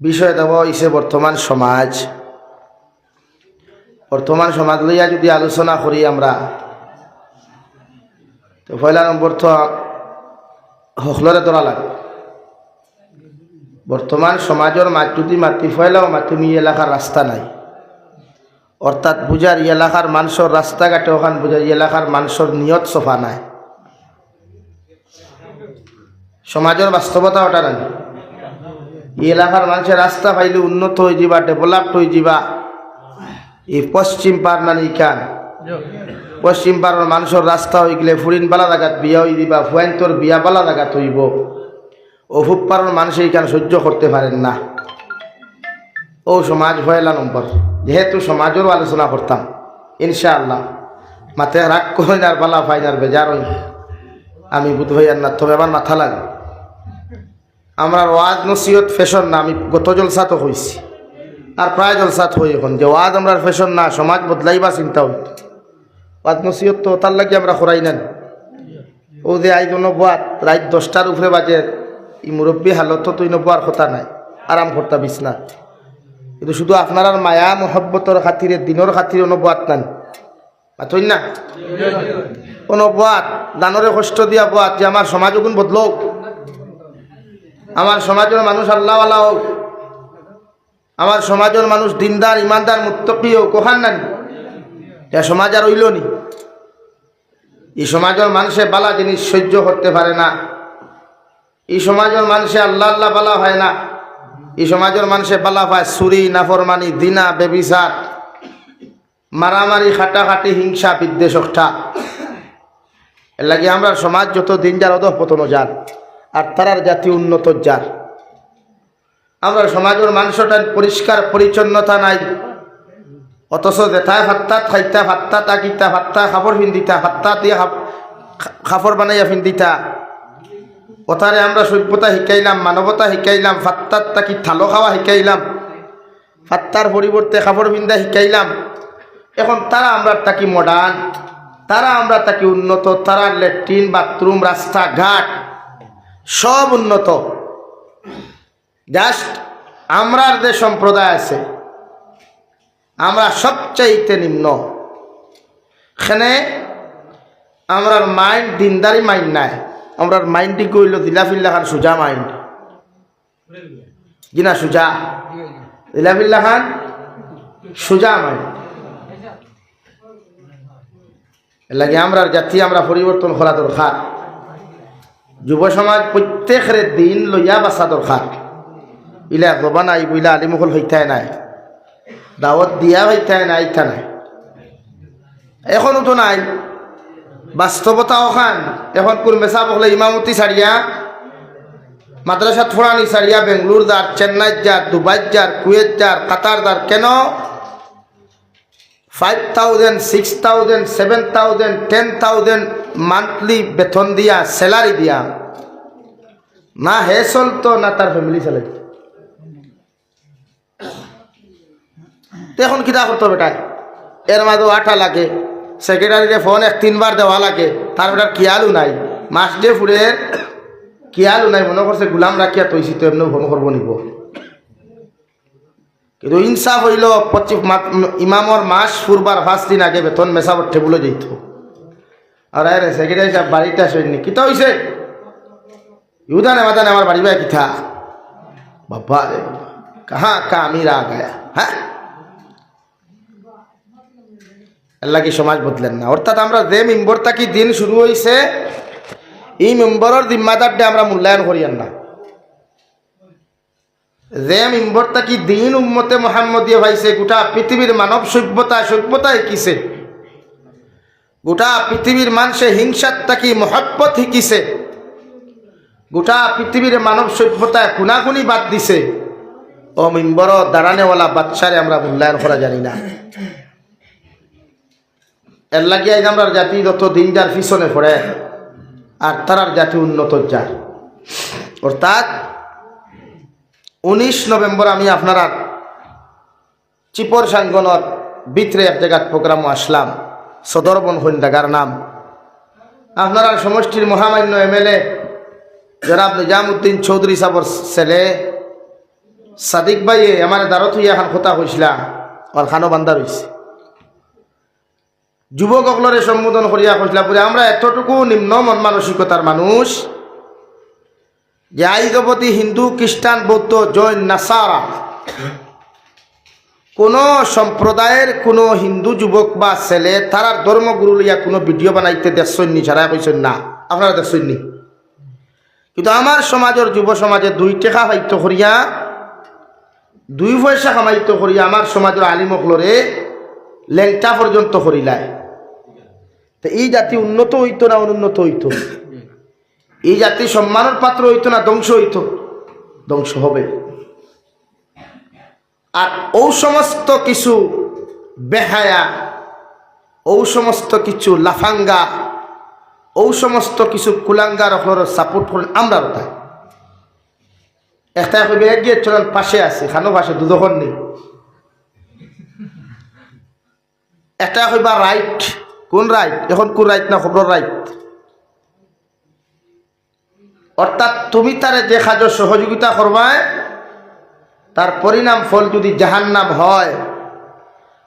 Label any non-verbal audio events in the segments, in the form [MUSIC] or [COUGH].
বিষয় দেব, ইসে বর্তমান সমাজ। বর্তমান সমাজ লইয়া যদি আলোচনা করি আমরা, তো পয়লা নম্বর তো হকলরে ধরা লাগে। বর্তমান সমাজের মাতৃতি মাতৃ ফয়লাও মাতৃমি এলাকার রাস্তা নাই। অর্থাৎ বুঝার এলাকার মানুষের রাস্তাঘাটে ওখান বুঝার এলাকার মানুষের নিয়ত সফা নাই। সমাজের বাস্তবতা ওটা নাই। এই এলাকার মানুষের রাস্তা পাইলে উন্নত হয়ে যাবা ডেভেলপড হয়ে যাবা। এই পশ্চিম পার নানি কান পশ্চিম পাড়ার মানুষের রাস্তা হয়ে গেলে ফুরিন বালা জাগাত বিয়া হয়ে দিবা ফুয়াইন্তর বিয়া বালা জাগাত হইব। অভুপ পাড়ার মানুষ এইখান সহ্য করতে পারেন না। ও সমাজ ভয়লা নম্বর। যেহেতু সমাজেরও আলোচনা করতাম, ইনশাআল্লাহ। মাথায় রাগ করেন আর বালা ফাইনার বেজার হই আমি বুধ হইয়ার না, তবে আমার মাথা লাগে আমরা ওয়াজ নসিহত ফ্যাশন না আমি গত জলসাতো হয়েছি আর প্রায় জলসাত হই এখন। যে ওয়াজ আমরা ফ্যাশন না সমাজ বদলাইবা চিন্তা হইত। ওয়াজ নসিহত তো তার লাগে আমরা করাই নেন। ও যে আই নবাত রাত দশটার উপরে বাজে। ই মুরব্বী হালত তুই নবার কথা নাই আরাম করতা বিছনা কিন্তু শুধু আপনার আর মায়া মহব্বতর খাতিরে দিনের খাতিরে নবাত নেন। মাথই না? কোনো বাত দানরে কষ্ট দিয়া বাত যে আমার সমাজ গুণ বদলোক আমার সমাজের মানুষ আল্লাহওয়ালা হোক আমার সমাজের মানুষ দিনদার, ইমানদার, মুত্তকি হোক কোহান না এ সমাজ আর হইল নি। এই সমাজের মানুষে বালা জিনিস সহ্য করতে পারে না। এই সমাজের মানুষে আল্লাহ আল্লাহ বালা হয় না। এই সমাজের মানুষে বালা পায় চুরি, নাফরমানি দিনা বেবিচার, মারামারি খাটাখাটি হিংসা বিদ্বেষটা এর লাগে আমরা সমাজ যত দিন যার অধ পতন যার। আর তারার জাতি উন্নত যার। আমরা সমাজের মানুষটা পরিষ্কার, পরিচ্ছন্নতা নাই। অথচ যেথায় ভাত্তাত খাইতা ভাত্তা তাকিতা ভাত্তা খাপড় ফিন্দিতা ভাত্তা দিয়ে খাপড় বানাইয়া ফিন্দিতা কথারে আমরা সভ্যতা শিকাইলাম মানবতা শিকাইলাম ফাত্তার তাকি থালো খাওয়া শিকাইলাম ফাত্তার পরিবর্তে কাপড় বিন্দা শিকাইলাম। এখন তারা আমরা তাকি মডার্ন তারা আমরা তাকি উন্নত তারা ল্যাট্রিন বাথরুম রাস্তাঘাট সব উন্নত। জাস্ট আমরার যে সম্প্রদায় আছে, আমরা সবচাইতে নিম্ন। এখানে আমরার মাইন্ড দিনদারি মাইন্ড নাই। আমরার মাইন্ডটি কইল দিলাফিল্লা খান সুজা মাইন্ড জিনা সুজা? দিলাফিল্লা খান সুজা মাইন্ড লাগে আমরা জাতি, আমরা পরিবর্তন করা দরকার। যুব সমাজ প্রত্যেকের দিন লইয়া বাঁচা দরকার। ইলা গবা নাই বইলা আলিমুখল হইতাই নাই। দাওয়াত দিয়া হইতাই নাই ইথা নাই। এখনও তো নাই। বাস্তবতা ওখান এখন কোন মেসা বকলে ইমামতি সারিয়া মাদ্রাসা থোড়ানি সারিয়া বেঙ্গলোর যার চেন্নাই যার দুবাই যার, কুয়েত যার, কাতার যার, কেন ফাইভ টেন মান্থলি বেতন দিয়া স্যালারি দিয়া। না হে চলতো, না তার ফ্যামিলি চলে। এখন কিতা করতো বেটায় এর মাঝে আঠা লাগে। সেক্রেটারিকে ফোন এক তিনবার দেওয়া লাগে। তার বেটার কিয়ালু নাই। মাস ডে ফুড়ে কিয়ালু নাই, মনে করছে গুলাম রাখিয়া তৈছি তো এমনি ফোন করব নিব। কিন্তু ইনসাফ হইল পঁচিশ ইমামর মাস ফুরবার পাঁচ দিন আগে বেতন মেসাবর টেবুলে যেত আর আরে সেক্রেটারি সাহেব বাড়িতে আসেননি কিতা হইছে? ইউদা নে মাদানে আমার বাড়ি ভাই কিথা বাবা রে কাহা কা আমি রা গায়া হ্যাঁ? আল্লাহ কি সমাজ বদলেন না। অর্থাৎ আমরা যে মেম্বর থাকি দিন শুরু হয়েছে এই মেম্বরের জিম্মাদারটা আমরা মূল্যায়ন করিয়ান না। যে মেম্বর থাকি দিন উম্মতে মোহাম্মদীয় ভাইছে গোটা পৃথিবীর মানব সভ্যতা সভ্যতা শিকিছে গোটা পৃথিবীর মানুষে হিংসার থাকি মহব্বত শিকিছে গোটা পৃথিবীর মানব সভ্যতায় খুনাখুনি বাদ দিছে। ও মেম্বর, দাঁড়ানেওয়ালা বাচ্চারে আমরা মূল্যায়ন করা জানি না। এর লাগিয়ে আমরা জাতি যত দিন যার পিছনে পড়ে, আর তারার জাতি উন্নত যার। অর্থাৎ উনিশ নভেম্বর আমি আপনারা চিপর সাঙ্গনের ভিতরে এক জায়গার প্রোগ্রামও আসলাম। সদরবন হন্ডাগার নাম। আপনারা সমষ্টির মহামান্য এমএলএ জনাব নিজামুদ্দিন চৌধুরী সাহর ছেলে সাদিক ভাই আমার দারত হইয়া এখন কথা কইসলা আর খানো বান্দা রইছে। যুবকসকলরে সম্বোধন করিয়া কইসলা বলে আমরা এতটুকু নিম্ন মন মানসিকতার মানুষ যে আইগপতি হিন্দু, খ্রিস্টান, বৌদ্ধ, জৈন, নাসারা, কোনো সম্প্রদায়ের কোনো হিন্দু যুবক বা ছেলে তারার ধর্মগুরু লইয়া কোনো ভিডিও বানাইতে দেখছন্নি ছাড়া কইছেন না। আপনারা দেখছন্নি? কিন্তু আমার সমাজের যুব সমাজে দুই টেকা সাহিত্য করিয়া, দুই পয়সা কামাইতে করিয়া আমার সমাজের আলিমকলরে লেংটা পর্যন্ত করিলায়। তো এই জাতি উন্নত হইতো না অনুন্নত হইতো? এই জাতি সম্মানের পাত্র হইতো না, ধ্বংস হইতো। ধ্বংস হবে। আর ও সমস্ত কিছু বেহায়া, ও সমস্ত কিছু লাফাঙ্গা, ও সমস্ত কিছু কুলাঙ্গার আপনার সাপোর্ট করেন আমরা ওটাই একটা কইবে গিয়ে চলেন, পাশে আছে, খানো পাশে দুদখন নেই। একটা কইবা রাইট কোন রাইট এখন কোন রাইট না খবর রাইট অর্থাৎ তুমি তারে যে কাজ সহযোগিতা করবায় তার পরিণাম ফল যদি জাহান্নাম হয়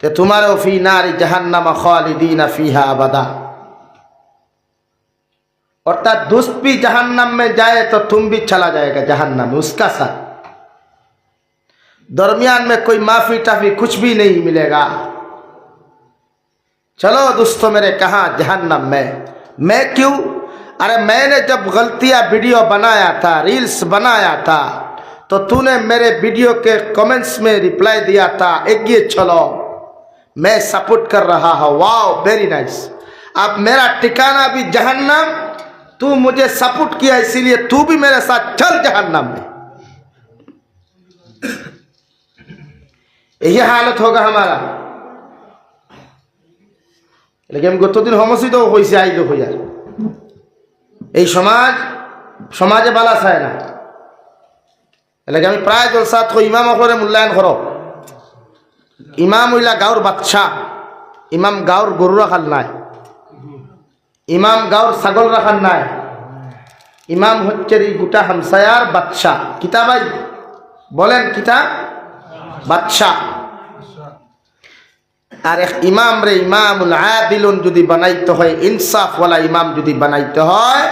তে তোমারও ফি নারী জাহান্নামা খালিদিনা ফিহা আবাদা अर्थात दुष्ट भी जहन्नम में जाए तो तुम भी चला जाएगा जहन्नम उसका साथ दरमियान में कोई माफी टाफी कुछ भी नहीं मिलेगा चलो दोस्तों मेरे कहा जहन्नम में मैं क्यों अरे मैंने जब गलतियाँ वीडियो बनाया था, रील्स बनाया था तो तूने मेरे वीडियो के कमेंट्स में रिप्लाई दिया था एगिए चलो, मैं सपोर्ट कर रहा हूँ। वाओ वेरी नाइस अब मेरा ठिकाना भी जहन्नम, तू मुझे सपोर्ट किया, इसीलिए तू भी मेरे साथ चल जहन्नम। में [COUGHS] यही हालत होगा हमारा। लेकिन गत तो दिन समसित तो हो जाए এই সমাজ, সমাজে বালা চায় না। এলাকে আমি প্রায় জলসাত ইমাম করে মূল্যায়ন করো ইমাম হইলা গাঁর বাচ্চা ইমাম গাঁর গরু রাখাল নাই। ইমাম গাঁর ছাগল রাখার নাই। ইমাম হচ্ছে এই গোটা হামসায়ার বাচ্চা কিতা ভাই? বলেন কিতা? বাচ্চা আর এক ইমাম রে ইমামুল আদিলুন যদি বানাইতে হয় ইনসাফওয়ালা ইমাম যদি বানাইতে হয়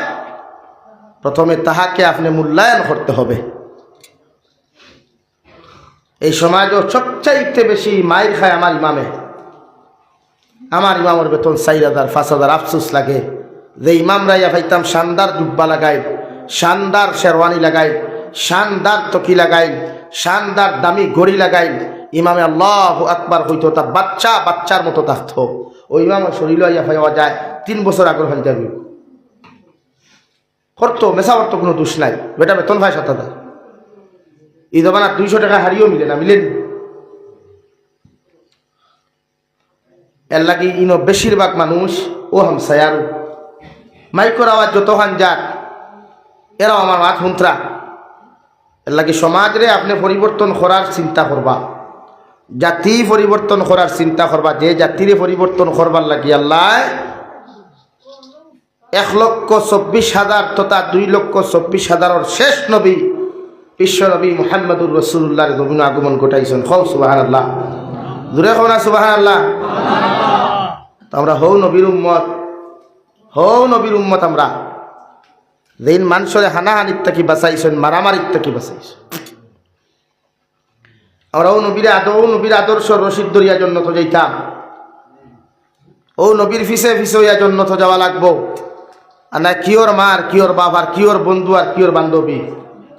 প্রথমে তাহাকে আপনি মূল্যায়ন করতে হবে। এই সমাজও সবচাইতে বেশি মায়ের খায় আমার ইমামে। আমার ইমামের বেতন চার হাজার, পাঁচ হাজার আফসুস লাগে। যে ইমামরা ইয়া পাইতাম শানদার জুব্বা লাগাই শানদার শেরওয়ানি লাগাই শানদার তকি লাগাই শানদার দামি ঘড়ি লাগাই ইমামে আল্লাহ আকবার হইতো তা বাচ্চা বাচ্চার মতো থাকতো। ওই ইমামের শরীর ইয়া যায়, তিন বছর আগর হয়ে যাবে। করতো মেশা করতো, কোনো দোষ নাই। বেটা, বেতন ভাই সাত হাজার। এই দোকানার দুইশো টাকা হারিয়েও মিলে না, মিলেন। এর লাগি ইনো বেশিরভাগ মানুষ, ও হামসায়ারু মাইকর আওয়াজ যত হান যাক, এরাও আমার মাত হুন্ত্রা। এর লাগি সমাজরে আপনি পরিবর্তন করার চিন্তা করবা। জাতি পরিবর্তন করার চিন্তা করবা, যে জাতিরে পরিবর্তন করবার লাগি আল্লাহ এক লক্ষ চব্বিশ হাজার তথা দুই লক্ষ চব্বিশ হাজারের শেষ নবী, বিশ্ব নবী মোহাম্মদুর রসুল্লাহর নবীন আগমন ঘটাইছেন। হও সুবাহান আল্লাহ দূরে হও না সুবাহান আল্লাহ আমরা হৌ নবীর উম্মত হৌ নবীর উম্মত আমরা। যেদিন মানুষের হানাহানির থাকি বাঁচাইছেন, মারামারির থাকি বাঁচাইছেন। আমরা ও নবীর আদ নবীর আদর্শ রশিদ দরিয়া জন্য তো যাইতাম। ও নবীর ফিসে ফিসে হইয়া জন্য তো যাওয়া লাগবো। আর না কিওর মার কিওর বাবার কিওর বন্ধু, আর কিওর বান্ধবী?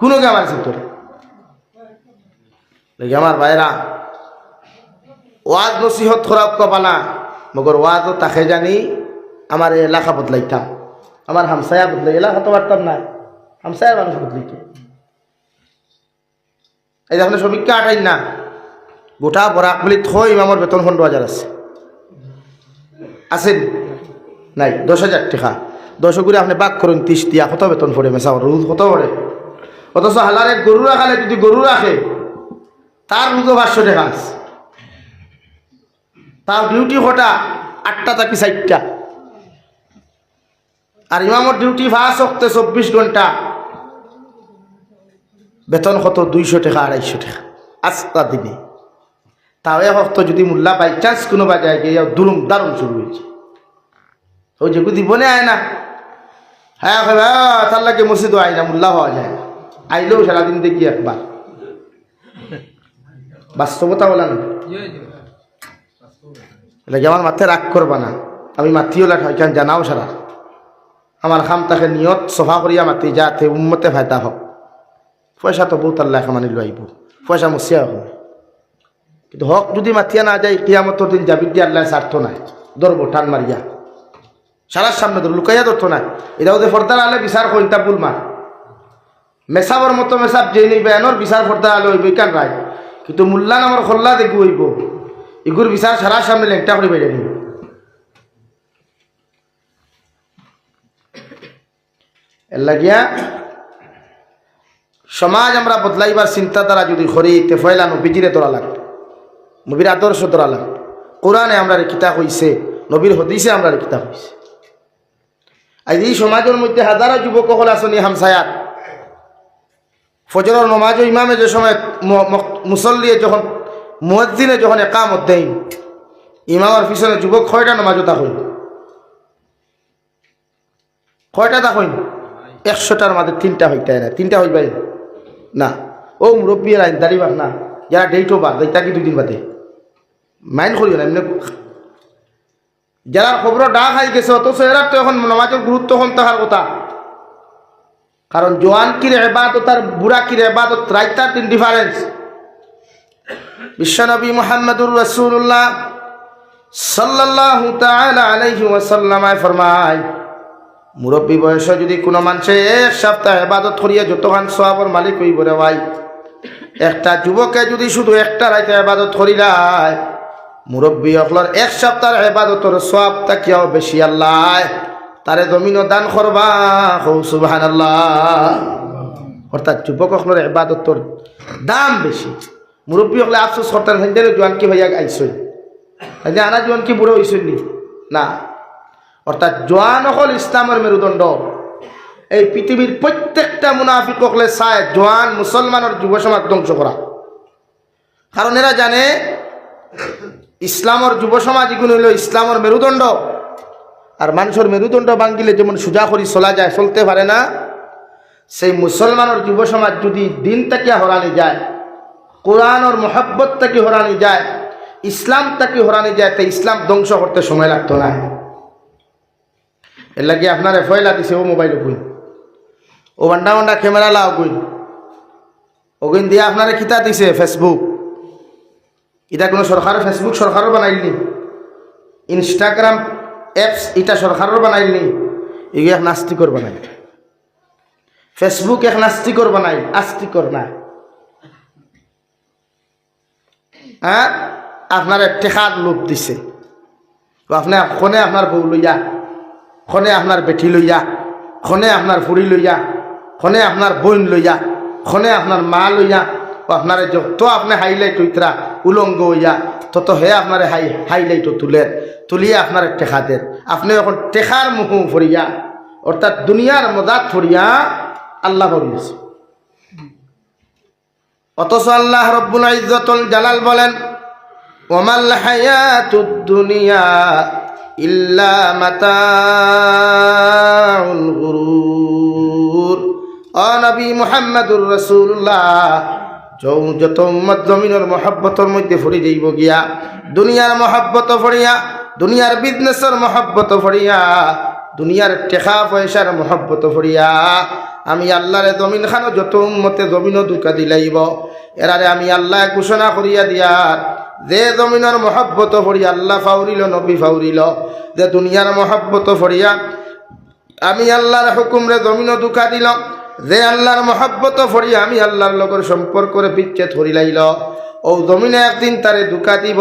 কোনো কে আমার তোরে? আমার ভাইরা, ওয়াজ নসিহত খরাব কবানা মগর ওয়াজও তাকে জানি, আমার এলাকা বদলাইতাম। আমার হামসায়া বদলাই, এলাকা তো পারতাম না। হামসায়ার মানুষ বদলাইতে। এই দেখুন শ্রমিককে আটাই না, গোটা বরাক মিলি থই আমার বেতন পনেরো হাজার আছে। আছেন নাই, দশ হাজার টাকা। দশ আপনি বাক করেন দিয়া কত বেতন পড়ে মেসা রুদ কত পড়ে অথচ হালারে গরু রাখালে যদি গরু রাখে তার রুদও পাঁচশো টাকা তার ডিউটি কটা আটটা থাকি চারটা আর ইমামর ডিউটি ফাঁস হতে চব্বিশ ঘণ্টা বেতন কত? দুইশো টাকা আড়াইশো টাকা। আস্তা দিনে। তাও এ হপ্ত যদি মোল্লা বাই চান্স কোনো বাজায় গিয়ে দুরুম দারুণ শুরু হয়েছে ওই যে দিবনে আয় না। হ্যাঁ হ্যাঁ তার লাগে মসজিদও আয় না মোল্লা হওয়া যায় আইলেও সারাদিন দেখি একবার। বাস্তবতা বলা না। লাগে আমার মাথায় রাগ করবা না? আমি মাতিওলা ঠাইখান জানাও সারা। আমার খাম তাকে নিয়ত, সফা করিয়া মাতি, যাতে উম্মতে ফায়দা হোক। পয়সা তো বহুত আল্লাহ খামানি লইব। পয়সা মসিয়া হোক কিন্তু হক যদি মাতিয়া না যায়, কিয়ামতর দিন যাবি দিয়ে আল্লাহ স্বার্থ নাই? ধরবো, টান মারিয়া। সারার সামনে ধর, লুকাইয়া ধরত নাই এটা ওদের ফর্দার আলে বিচার কইতা বুল মার মেসাবর মতো মেসাব যেই নিবে এনর বিচার ফর্দার আলে হইব ইকান রায় কিন্তু মুল্লা নামর খোল্লা দেখু হইব। ইগুর বিচার সারার সামনে লেংটা করে বেড়ে নিব এর সমাজ আমরা বদলাইবার চিন্তাধারা যদি করি, তে ফয়লা নবীজিরে তোরা লাগবে। নবীর আদর্শ তোরা লাগবে। কোরআনে আমরা রেখিতা হইছে, নবীর হদিসে আমরা রেখিতা হইছে। আজ এই সমাজের মধ্যে হাজারো যুবক হল আসনি হামসায়াত। ফজরের নমাজ ইমামে যে সময় মুসল্লিয়ে যখন, মুয়াজ্জিনে যখন একামত দেয় ইমামের পিছনে যুবক কয়টা নমাজও হইল কয়টা তা হইল একশোটার মাঝে তিনটা হইতে না। তিনটা হইবাই না। ও মুরব্বীর আইন দাঁড়িবার না। যারা ডেট ও বাদ, এটা কি দুই দিন বাদে? মাইন্ড করিও না, এমনি যারা খবর ডাক খাই গেছে, অথচ এরা তো এখন নমাজের গুরুত্ব কম থাকার কথা। কারণ জোয়ান কির এবাদত আর বুড়া কির এবাদত রাইতার দিন ডিফারেন্স বিশ্বনবী মোহাম্মদুর রসুল্লাহ তাআলা আলাইহি ওয়াসাল্লামায় ফরমায়, মুরব্বী বয়সে যদি কোনো মানুষে এক সপ্তাহ এবাদত করিয়া যতখান সহাবর মালিক হইব রে ভাই, একটা যুবকে যদি শুধু একটা রাইতে এবাদত করিলায় মুরব্বী অকলর এক সপ্তাহ এবাদতর সব তাকিয়াও বেশি আল্লাহ। তারে জমিনও দান করবা। হৌ সুবাহান আল্লাহ অর্থাৎ যুবক অকলর এবাদতর দাম বেশি। মুরব্বী হকলে আফসোস করতেন হেন্ডের জোয়ান কি ভাইয়া আইসই। আনা জোয়ান কি বুড়ো হইসই নি? অর্থাৎ জোয়ান হল ইসলামের মেরুদণ্ড। এই পৃথিবীর প্রত্যেকটা মুনাফিক হকলে চায় জোয়ান মুসলমানের যুব সমাজ ধ্বংস করা। কারণ এরা জানে ইসলামর যুব সমাজ এগুলো হইল ইসলামর মেরুদণ্ড। আর মানুষের মেরুদণ্ড ভাঙ্গিলে যেমন সোজা করি চলা যায়, চলতে পারে না, সেই মুসলমানের যুব সমাজ যদি দিন থেকে হরানি যায়, কোরআনর মহব্বত তাকে হরানি যায়, ইসলাম থেকে হরানি যায় তাই ইসলাম ধ্বংস করতে সময় লাগতো না। এর লাগে আপনার ফয়লা দিছে ও মোবাইল কই ও বান্ডা বান্ডা ক্যামেরা লাও কই ওগুন দিয়ে আপনারে কিতা দিছে ফেসবুক এটা কোনো সরকারের ফেসবুক সরকারও বানাইলনি। ইনস্টাগ্রাম অ্যাপস এটা সরকারের বানাইলনি। এগুলো এক নাস্তিকর বানাই। ফেসবুক এক নাস্তিকর বানাই আস্তিকর না। হ্যাঁ? আপনার টেকার লোভ দিছে। আপনার খনে আপনার বউ লইয়া, খনে আপনার বেটি লইয়া, খনে আপনার ফুড়ি লইয়া, খনে আপনার বোন লইয়া, খনে আপনার মা লইয়া আপনার যত আপনি হাইলাইট হইতরা, উলঙ্গ হইয়া, তত হে আপনার হাই হাইলাইটও তুলের তুলিয়া আপনার টেকা দেন। আপনি এখন টেকার মুখ ফরিয়া অর্থাৎ দুনিয়ার মজাত ফরিয়া আল্লাহ বলিয়েছে। অথচ আল্লাহ রব্বুল ইজ্জতুল জালাল বলেন, ওমাল হায়াতুদ দুনিয়া ইল্লা মাতাউল গুরুর। ও মুহাম্মদুর রাসূলুল্লাহ যত উম্মত জমিনের মহব্বতর মধ্যে ফরি যাইব গিয়া, দুনিয়ার মহব্বত ফরিয়া, দুনিয়ার বিজনেসের মহব্বত ফরিয়া, দুনিয়ার টেকা পয়সার মহাব্বত ফরিয়া, আমি আল্লাহরে জমিন খানো যত উম্মতে জমিনও দুকা দিলাইব। এরারে আমি আল্লাহ ঘোষণা করিয়া দিয়ার যে জমিনের মহাব্বত ফরিয়া আল্লাহ ফাউরিল, নবী ফাউরিল, যে দুনিয়ার মহাব্বত ফরিয়া, আমি আল্লাহর হুকুমরে জমিনও দুকা দিল যে আল্লাহর মহাব্বত ফরিয়া আমি আল্লাহর লগর সম্পর্করে পিচ্ছে ধরিলাইল ও জমিনে একদিন তারে দুকা দিব।